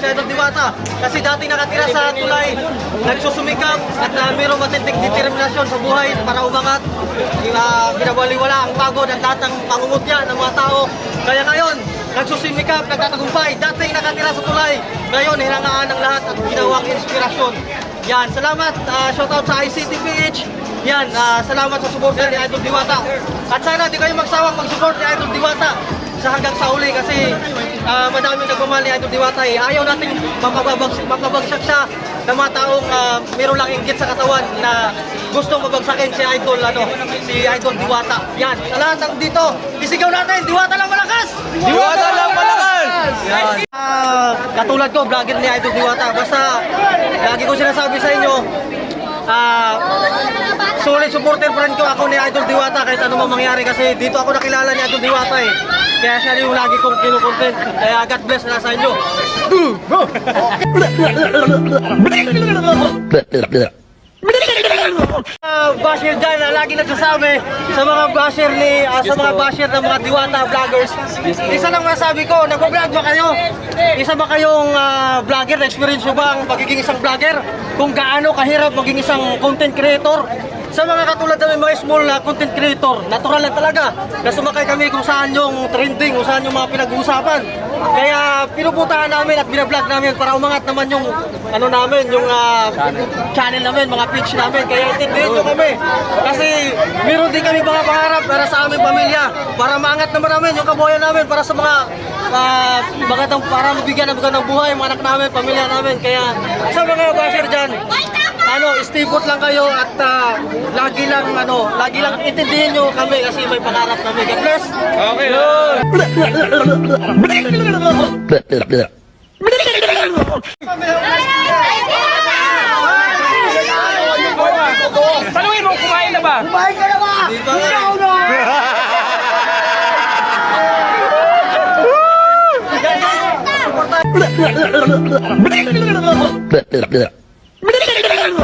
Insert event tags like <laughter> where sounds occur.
si Idol Diwata. Kasi dati nakatira sa tulay, nagsusumikap at uh, mayroong matinding determinasyon sa buhay para umangat. Uh, binabaliwala ang pagod at lahat ng pangungutya ng mga tao. Kaya ngayon, nagsusumikap, nagtatagumpay. Dati nakatira sa tulay, ngayon hirangaan ng lahat at ginawang inspirasyon. Yan, salamat. Uh, shoutout sa ICTPH. Yan, ah, salamat sa suporta ni Idol Diwata. At sana di kayo magsawang mag-support ni Idol Diwata sa hanggang sa uli kasi uh, madami nagmamahal ni Idol Diwata eh. Ayaw natin mapabagsak, mapabagsak siya ng mga taong uh, meron lang inggit sa katawan na gusto mabagsakin si Idol ano, si Idol Diwata. Yan, sa lahat ng dito, isigaw natin, Diwata lang malakas! Diwata lang malakas! Yan. Ah, katulad ko, vlogger ni Idol Diwata. Basta, lagi ko sinasabi sa inyo, ah, solid supporter pa ko ako ni Idol Diwata kahit ano mang mangyari kasi dito ako nakilala ni Idol Diwata eh. Kaya siya yung lagi kong kinukontent. Kaya God bless na sa inyo. <laughs> Uh, basher dyan na lagi nagsasabi sa mga basher ni ah, sa mga basher ng mga diwata vloggers. Isa lang masabi ko, nag-vlog ba kayo? Isa ba kayong ah, vlogger? Na-experience nyo ba ang pagiging isang vlogger? Kung gaano kahirap maging isang content creator? Sa mga katulad namin mga small na content creator, natural lang talaga na sumakay kami kung saan yung trending, kung saan yung mga pinag-uusapan. Kaya pinupuntahan namin at binablog namin para umangat naman yung ano namin, yung ah, channel namin, mga page namin. Kaya intindihin nyo kami. Kasi meron din kami mga pangarap para sa aming pamilya. Para maangat naman namin yung kabuhayan namin para sa mga uh, magandang, para mabigyan ng magandang buhay, mga anak namin, pamilya namin. Kaya sa mga basher dyan, stay put lang kayo at ah, lagi lang, ano, lagi lang intindihin nyo kami kasi may pangarap kami. God bless! Okay lang. Tanungin mo, kumain na ba? Di ba nga?